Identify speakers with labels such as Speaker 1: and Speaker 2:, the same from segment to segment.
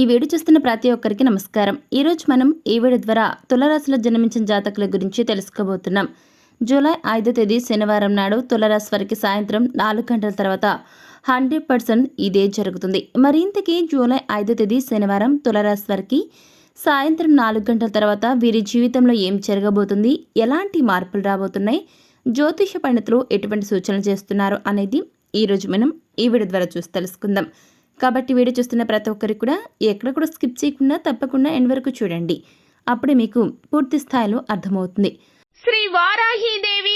Speaker 1: ఈ వీడియో చూస్తున్న ప్రతి ఒక్కరికి నమస్కారం. ఈరోజు మనం ఈ వీడియో ద్వారా తులరాశిలో జన్మించిన జాతకుల గురించి తెలుసుకోబోతున్నాం. జూలై ఐదో తేదీ శనివారం నాడు తులరాశి వారికి సాయంత్రం నాలుగు గంటల తర్వాత హండ్రెడ్ పర్సెంట్ ఇదే జరుగుతుంది. మరింతకీ జూలై ఐదో తేదీ శనివారం తులరాశి వారికి సాయంత్రం నాలుగు గంటల తర్వాత వీరి జీవితంలో ఏం జరగబోతుంది? ఎలాంటి మార్పులు రాబోతున్నాయి? జ్యోతిష పండితులు ఎటువంటి సూచనలు చేస్తున్నారు అనేది ఈరోజు మనం ఈ వీడియో ద్వారా చూసి తెలుసుకుందాం. కాబట్టి వీడియో చూస్తున్న ప్రతి ఒక్కరికి కూడా ఎక్కడ కూడా స్కిప్ చేయకుండా తప్పకుండా ఎండ్ వరకు చూడండి. అప్పుడే మీకు పూర్తి స్థాయిలో అర్థమవుతుంది.
Speaker 2: Shri Varahi Devi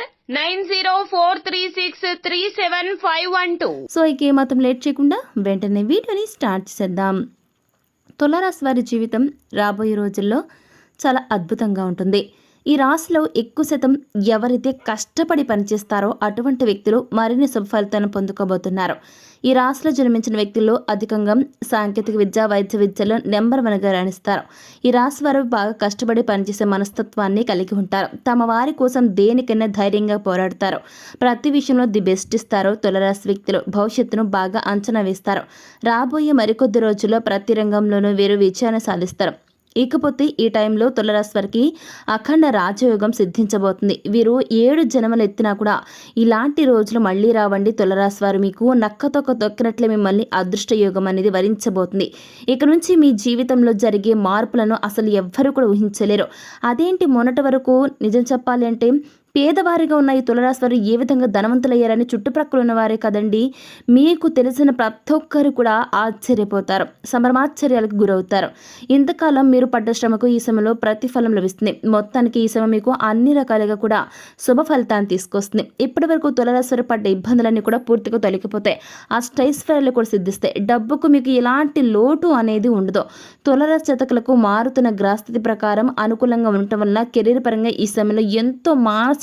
Speaker 2: nine zero four three six three seven five one two.
Speaker 1: So ఇక ఏమాత్రం లేట్ చేయకుండా వెంటనే వీడియోని స్టార్ట్ చేద్దాం తులారాశి వారి జీవితం రాబోయే రోజుల్లో చాలా అద్భుతంగా ఉంటుంది. ఈ రాశిలో ఎక్కువ శాతం ఎవరైతే కష్టపడి పనిచేస్తారో అటువంటి వ్యక్తులు మరిన్ని శుభ పొందుకోబోతున్నారు. ఈ రాశిలో జన్మించిన వ్యక్తుల్లో అధికంగా సాంకేతిక విద్య వైద్య విద్యలో నెంబర్ వన్గా రాణిస్తారు. ఈ రాశి వారు బాగా కష్టపడి పనిచేసే మనస్తత్వాన్ని కలిగి ఉంటారు. తమ వారి కోసం దేనికైనా ధైర్యంగా పోరాడతారు. ప్రతి విషయంలో ది బెస్ట్ ఇస్తారు. తులరాశి వ్యక్తులు భవిష్యత్తును బాగా అంచనా వేస్తారు. రాబోయే మరికొద్ది రోజుల్లో ప్రతి రంగంలోనూ వీరు విజయాన్ని సాధిస్తారు. ఇకపోతే ఈ టైంలో తులరాశి వారికి అఖండ రాజయోగం సిద్ధించబోతుంది. వీరు ఏడు జన్మలు ఎత్తినా కూడా ఇలాంటి రోజులు మళ్ళీ రావండి తులరాశి వారు మీకు. నక్కతొక్క తొక్కినట్లే మిమ్మల్ని అదృష్ట యోగం అనేది వరించబోతుంది. ఇక నుంచి మీ జీవితంలో జరిగే మార్పులను అసలు ఎవ్వరూ కూడా ఊహించలేరు. అదేంటి మొన్నటి వరకు నిజం చెప్పాలి అంటే పేదవారిగా ఉన్న ఈ తులరాశి వారు ఏ విధంగా ధనవంతులయ్యారని చుట్టుప్రక్కల ఉన్నవారే కదండి. మీకు తెలిసిన ప్రతి ఒక్కరు కూడా ఆశ్చర్యపోతారు. సంభ్రమాశ్చర్యాలకు గురవుతారు. ఇంతకాలం మీరు పడ్డ శ్రమకు ఈ సమయంలో ప్రతిఫలం లభిస్తుంది. మొత్తానికి ఈ సమయం మీకు అన్ని రకాలుగా కూడా శుభ ఫలితాన్ని తీసుకొస్తుంది. ఇప్పటి వరకు తులరాశి వారు పడ్డ ఇబ్బందులన్నీ కూడా పూర్తిగా తొలగిపోతాయి. ఆ స్టైస్ఫైర్లు కూడా సిద్ధిస్తాయి. డబ్బుకు మీకు ఎలాంటి లోటు అనేది ఉండదు. తులరాశి శతకులకు మారుతున్న గ్రాస్థితి ప్రకారం అనుకూలంగా ఉండటం వల్ల కెరీర్ పరంగా ఈ సమయంలో ఎంతో మానసిక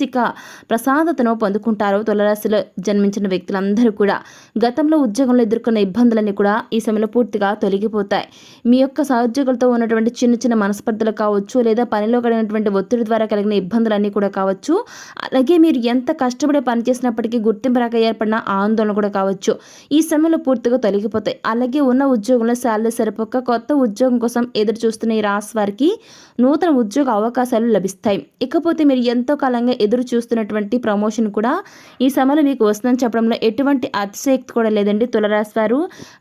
Speaker 1: ప్రశాంతతను పొందుకుంటారు. తులరాశిలో జన్మించిన వ్యక్తులందరూ కూడా గతంలో ఉద్యోగంలో ఎదుర్కొన్న ఇబ్బందులన్నీ కూడా ఈ సమయంలో పూర్తిగా తొలగిపోతాయి. మీ యొక్క సహోద్యోగులతో ఉన్నటువంటి చిన్న చిన్న మనస్పర్ధలు కావచ్చు లేదా పనిలో కలిగినటువంటి ఒత్తిడి ద్వారా కలిగిన ఇబ్బందులన్నీ కూడా కావచ్చు. అలాగే మీరు ఎంత కష్టపడి పనిచేసినప్పటికీ గుర్తింపు రాక ఏర్పడిన ఆందోళన కూడా కావచ్చు. ఈ సమయంలో పూర్తిగా తొలగిపోతాయి. అలాగే ఉన్న ఉద్యోగంలో శాలరీ సరిపోక కొత్త ఉద్యోగం కోసం ఎదురు చూస్తున్న ఈ రాశి వారికి నూతన ఉద్యోగ అవకాశాలు లభిస్తాయి. ఇకపోతే మీరు ఎంతో కాలంగా ఎదురు చూస్తున్నటువంటి ప్రమోషన్ కూడా ఈ సమయంలో మీకు వస్తుందని చెప్పడంలో ఎటువంటి అతిశయక్తి కూడా లేదండి తులరాశి వారు.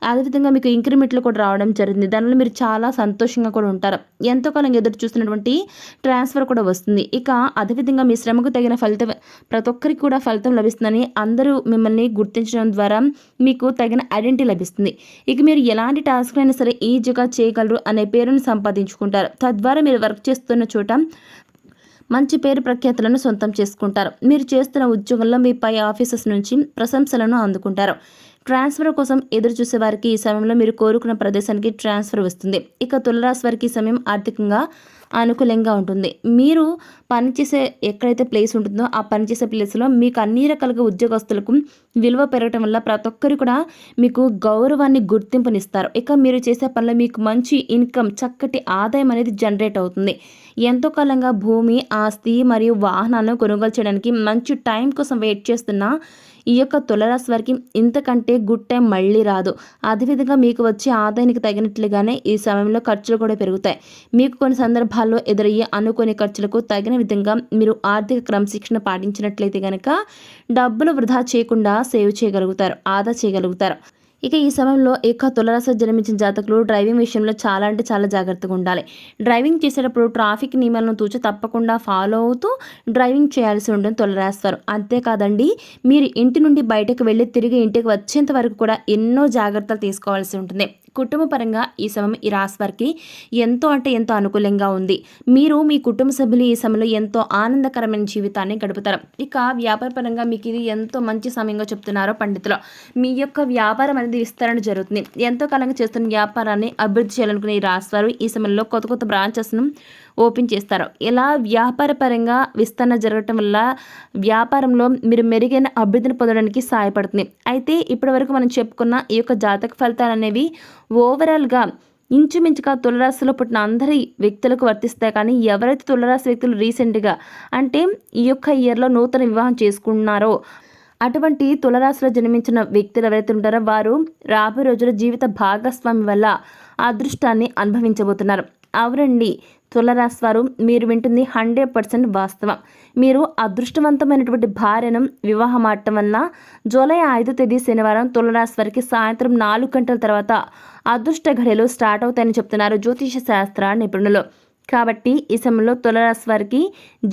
Speaker 1: అదేవిధంగా మీకు ఇంక్రిమెంట్లు కూడా రావడం జరిగింది. దానిలో మీరు చాలా సంతోషంగా కూడా ఉంటారు. ఎంతో కాలంగా ఎదురు చూస్తున్నటువంటి ట్రాన్స్ఫర్ కూడా వస్తుంది. ఇక అదేవిధంగా మీ శ్రమకు తగిన ఫలితం ప్రతి ఒక్కరికి కూడా ఫలితం లభిస్తుందని అందరూ మిమ్మల్ని గుర్తించడం ద్వారా మీకు తగిన ఐడెంటిటీ లభిస్తుంది. ఇక మీరు ఎలాంటి టాస్క్ అయినా సరే ఈజీగా చేయగలరు అనే పేరును సంపాదించుకుంటారు. తద్వారా మీరు వర్క్ చేస్తున్న చోట మంచి పేరు ప్రఖ్యాతులను సొంతం చేసుకుంటారు. మీరు చేస్తున్న ఉద్యోగంలో మీ పై ఆఫీసర్స్ నుంచి ప్రశంసలను అందుకుంటారు. ట్రాన్స్ఫర్ కోసం ఎదురు చూసే వారికి ఈ సమయంలో మీరు కోరుకున్న ప్రదేశానికి ట్రాన్స్ఫర్ వస్తుంది. ఇక తులరాశి వారికి ఈ సమయం ఆర్థికంగా అనుకూలంగా ఉంటుంది. మీరు పనిచేసే ఎక్కడైతే ప్లేస్ ఉంటుందో ఆ పనిచేసే ప్లేస్లో మీకు అన్ని రకాలుగా ఉద్యోగస్తులకు విలువ పెరగటం వల్ల ప్రతి ఒక్కరు కూడా మీకు గౌరవాన్ని గుర్తింపునిస్తారు. ఇక మీరు చేసే పనిలో మీకు మంచి ఇన్కమ్ చక్కటి ఆదాయం అనేది జనరేట్ అవుతుంది. ఎంతో కాలంగా భూమి ఆస్తి మరియు వాహనాలను కొనుగోలు చేయడానికి మంచి టైం కోసం వెయిట్ చేస్తున్న ఈ యొక్క తులరాశి వారికి ఇంతకంటే గుడ్ టైం మళ్ళీ రాదు. అదేవిధంగా మీకు వచ్చే ఆదాయానికి తగినట్లుగానే ఈ సమయంలో ఖర్చులు కూడా పెరుగుతాయి. మీకు కొన్ని సందర్భాల్లో ఎదురయ్యే అనుకోని ఖర్చులకు తగిన విధంగా మీరు ఆర్థిక క్రమశిక్షణ పాటించినట్లయితే కనుక డబ్బులు వృధా చేయకుండా సేవ్ చేయగలుగుతారు ఆదా చేయగలుగుతారు. ఇక ఈ సమయంలో ఇక తులరాశి జన్మించిన జాతకులు డ్రైవింగ్ విషయంలో చాలా అంటే చాలా జాగ్రత్తగా ఉండాలి. డ్రైవింగ్ చేసేటప్పుడు ట్రాఫిక్ నియమాలను తూచి తప్పకుండా ఫాలో అవుతూ డ్రైవింగ్ చేయాల్సి ఉంటుంది తులరాస్తారు అంతేకాదండి మీరు ఇంటి నుండి బయటకు వెళ్ళి తిరిగి ఇంటికి వచ్చేంత వరకు కూడా ఎన్నో జాగ్రత్తలు తీసుకోవాల్సి ఉంటుంది. కుటుంబ పరంగా ఈ సమయం ఈ రాశి వారికి ఎంతో అంటే ఎంతో అనుకూలంగా ఉంది. మీరు మీ కుటుంబ సభ్యులు ఈ సమయంలో ఎంతో ఆనందకరమైన జీవితాన్ని గడుపుతారు. ఇక వ్యాపార పరంగా మీకు ఇది ఎంతో మంచి సమయంగా చెప్తున్నారో పండితులు. మీ యొక్క వ్యాపారం అనేది విస్తరణ జరుగుతుంది. ఎంతో కాలంగా చేస్తున్న వ్యాపారాన్ని అభివృద్ధి చేయాలనుకునే ఈ రాశి ఈ సమయంలో కొత్త కొత్త బ్రాంచెస్ను ఓపెన్ చేస్తారు. ఇలా వ్యాపార పరంగా విస్తరణ జరగటం వల్ల వ్యాపారంలో మీరు మెరుగైన అభివృద్ధిని పొందడానికి సహాయపడుతుంది. అయితే ఇప్పటివరకు మనం చెప్పుకున్న ఈ యొక్క జాతక ఫలితాలు అనేవి ఓవరాల్గా ఇంచుమించుగా తులరాశిలో పుట్టిన అందరి వ్యక్తులకు వర్తిస్తాయి. కానీ ఎవరైతే తులరాశి వ్యక్తులు రీసెంట్గా అంటే ఈ యొక్క ఇయర్లో నూతన వివాహం చేసుకున్నారో అటువంటి తులరాశిలో జన్మించిన వ్యక్తులు ఎవరైతే ఉంటారో వారు రాబోయే రోజుల జీవిత భాగస్వామి వల్ల అదృష్టాన్ని అనుభవించబోతున్నారు. అవునండి తులరాశి వారు మీరు వింటుంది హండ్రెడ్ పర్సెంట్ వాస్తవం. మీరు అదృష్టవంతమైనటువంటి భార్యను వివాహం ఆడటం వల్ల జూలై ఐదో తేదీ శనివారం తులరాశి వారికి సాయంత్రం నాలుగు గంటల తర్వాత అదృష్ట ఘడియలు స్టార్ట్ అవుతాయని చెప్తున్నారు జ్యోతిష శాస్త్ర నిపుణులు. కాబట్టి ఈ సమయంలో తులరాశి వారికి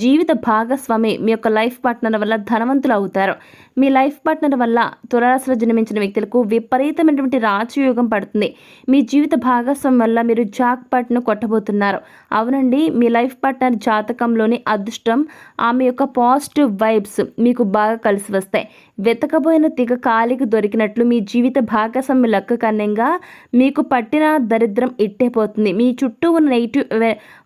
Speaker 1: జీవిత భాగస్వామి మీ యొక్క లైఫ్ పార్ట్నర్ వల్ల ధనవంతులు అవుతారు. మీ లైఫ్ పార్ట్నర్ వల్ల తులరాశిలో జన్మించిన వ్యక్తులకు విపరీతమైనటువంటి రాజయోగం పడుతుంది. మీ జీవిత భాగస్వామి వల్ల మీరు జాక్పాట్ను కొట్టబోతున్నారు. అవునండి మీ లైఫ్ పార్ట్నర్ జాతకంలోని అదృష్టం ఆమె యొక్క పాజిటివ్ వైబ్స్ మీకు బాగా కలిసి వస్తాయి. వెతకబోయిన తిగ కాలికి దొరికినట్లు మీ జీవిత భాగస్వామి లెక్క కన్నంగా మీకు పట్టిన దరిద్రం ఇట్టేపోతుంది మీ చుట్టూ ఉన్న నెగిటివ్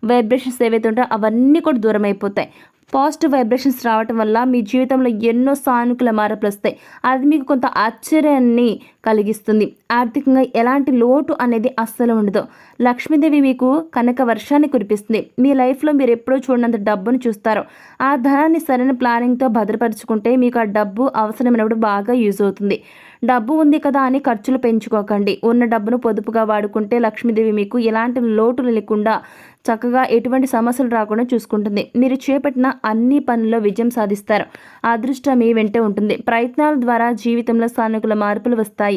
Speaker 1: వైబ్రేషన్స్ ఏవైతే ఉంటాయో అవన్నీ కూడా దూరం అయిపోతాయి. పాజిటివ్ వైబ్రేషన్స్ రావటం వల్ల మీ జీవితంలో ఎన్నో సానుకూల మార్పులు వస్తాయి. అది మీకు కొంత ఆశ్చర్యాన్ని కలిగిస్తుంది. ఆర్థికంగా ఎలాంటి లోటు అనేది అస్సలు ఉండదు. లక్ష్మీదేవి మీకు కనక వర్షాన్ని కురిపిస్తుంది. మీ లైఫ్లో మీరు ఎప్పుడూ చూడనంత డబ్బును చూస్తారు. ఆ ధనాన్ని సరైన ప్లానింగ్తో భద్రపరుచుకుంటే మీకు ఆ డబ్బు అవసరమైనప్పుడు బాగా యూజ్ అవుతుంది. డబ్బు ఉంది కదా అని ఖర్చులు పెంచుకోకండి. ఉన్న డబ్బును పొదుపుగా వాడుకుంటే లక్ష్మీదేవి మీకు ఎలాంటి లోటులు లేకుండా చక్కగా ఎటువంటి సమస్యలు రాకుండా చూసుకుంటుంది. మీరు చేపట్టిన అన్ని పనుల్లో విజయం సాధిస్తారు. అదృష్టం మీ వెంటే ఉంటుంది. ప్రయత్నాల ద్వారా జీవితంలో సానుకూల మార్పులు వస్తాయి.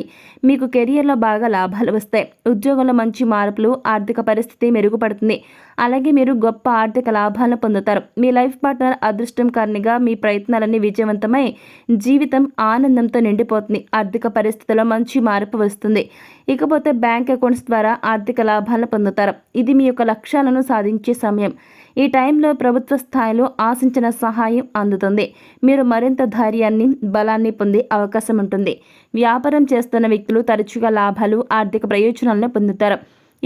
Speaker 1: మీకు కెరియర్లో బాగా లాభాలు వస్తాయి ఉద్యోగంలో మంచి మార్పులు ఆర్థిక పరిస్థితి మెరుగుపడుతుంది. అలాగే మీరు గొప్ప ఆర్థిక లాభాలను పొందుతారు. మీ లైఫ్ పార్ట్నర్ అదృష్టం కారణంగా మీ ప్రయత్నాలన్నీ విజయవంతమై జీవితం ఆనందంతో నిండిపోతుంది. ఆర్థిక పరిస్థితిలో మంచి మార్పు వస్తుంది. ఇకపోతే బ్యాంక్ అకౌంట్స్ ద్వారా ఆర్థిక లాభాలను పొందుతారు. ఇది మీ యొక్క లక్ష్యాలను సాధించే సమయం. ఈ టైంలో ప్రభుత్వ స్థాయిలో ఆశించిన సహాయం అందుతుంది. మీరు మరింత ధైర్యాన్ని బలాన్ని పొందే అవకాశం ఉంటుంది. వ్యాపారం చేస్తున్న వ్యక్తులు తరచుగా లాభాలు ఆర్థిక ప్రయోజనాలను పొందుతారు.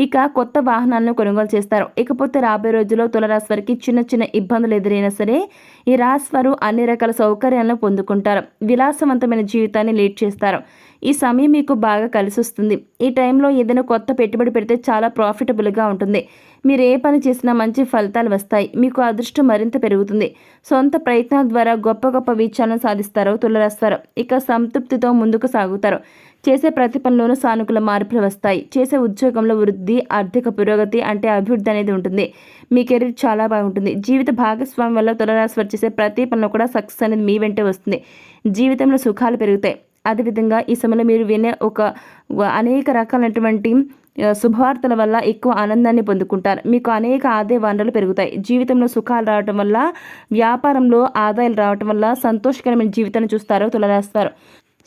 Speaker 1: ఇక కొత్త వాహనాలను కొనుగోలు చేస్తారు. ఇకపోతే రాబోయే రోజుల్లో తులరాశి వారికి చిన్న చిన్న ఇబ్బందులు ఎదురైనా సరే ఈ రాశి వారు అన్ని రకాల సౌకర్యాలను పొందుకుంటారు. విలాసవంతమైన జీవితాన్ని లీడ్ చేస్తారు. ఈ సమయం మీకు బాగా కలిసి వస్తుంది. ఈ టైంలో ఏదైనా కొత్త పెట్టుబడి పెడితే చాలా ప్రాఫిటబుల్గా ఉంటుంది. మీరు ఏ పని చేసినా మంచి ఫలితాలు వస్తాయి. మీకు అదృష్టం మరింత పెరుగుతుంది. సొంత ప్రయత్నాల ద్వారా గొప్ప గొప్ప విజయాలను సాధిస్తారు తులరాస్తారు ఇక సంతృప్తితో ముందుకు సాగుతారు. చేసే ప్రతి పనిలోనూ సానుకూల మార్పులు వస్తాయి. చేసే ఉద్యోగంలో వృద్ధి ఆర్థిక పురోగతి అంటే అభివృద్ధి అనేది ఉంటుంది. మీ కెరీర్ చాలా బాగుంటుంది. జీవిత భాగస్వామి వల్ల తులరాశి వారు చేసే ప్రతి పనిలో కూడా సక్సెస్ అనేది మీ వెంటే వస్తుంది. జీవితంలో సుఖాలు పెరుగుతాయి. అదేవిధంగా ఈ సమయంలో మీరు వినే ఒక అనేక రకాలైనటువంటి శుభవార్తల వల్ల ఎక్కువ ఆనందాన్ని పొందుకుంటారు. మీకు అనేక ఆదాయ వనరులు పెరుగుతాయి. జీవితంలో సుఖాలు రావటం వల్ల వ్యాపారంలో ఆదాయాలు రావటం వల్ల సంతోషకరమైన జీవితాన్ని చూస్తారు తులరాస్తారు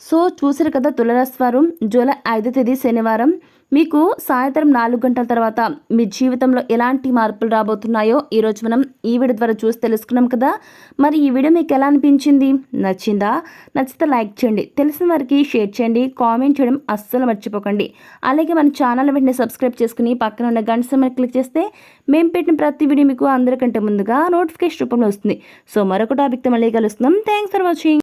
Speaker 1: సో చూసారు కదా తులరాశి వారు జూలై ఐదో తేదీ శనివారం. మీకు సాయంత్రం నాలుగు గంటల తర్వాత మీ జీవితంలో ఎలాంటి మార్పులు రాబోతున్నాయో ఈరోజు మనం ఈ వీడియో ద్వారా చూసి తెలుసుకున్నాం కదా. మరి ఈ వీడియో మీకు ఎలా అనిపించింది? నచ్చిందా? నచ్చితే లైక్ చేయండి. తెలిసిన వారికి షేర్ చేయండి. కామెంట్ చేయడం అస్సలు మర్చిపోకండి. అలాగే మన ఛానల్ వెంటనే సబ్స్క్రైబ్ చేసుకుని పక్కన ఉన్న గంట సమయం క్లిక్ చేస్తే మేము పెట్టిన ప్రతి వీడియో మీకు అందరికంటే ముందుగా నోటిఫికేషన్ రూపంలో వస్తుంది. సో మరొక టాపిక్తో మళ్ళీ కలుస్తున్నాం. Thanks for watching.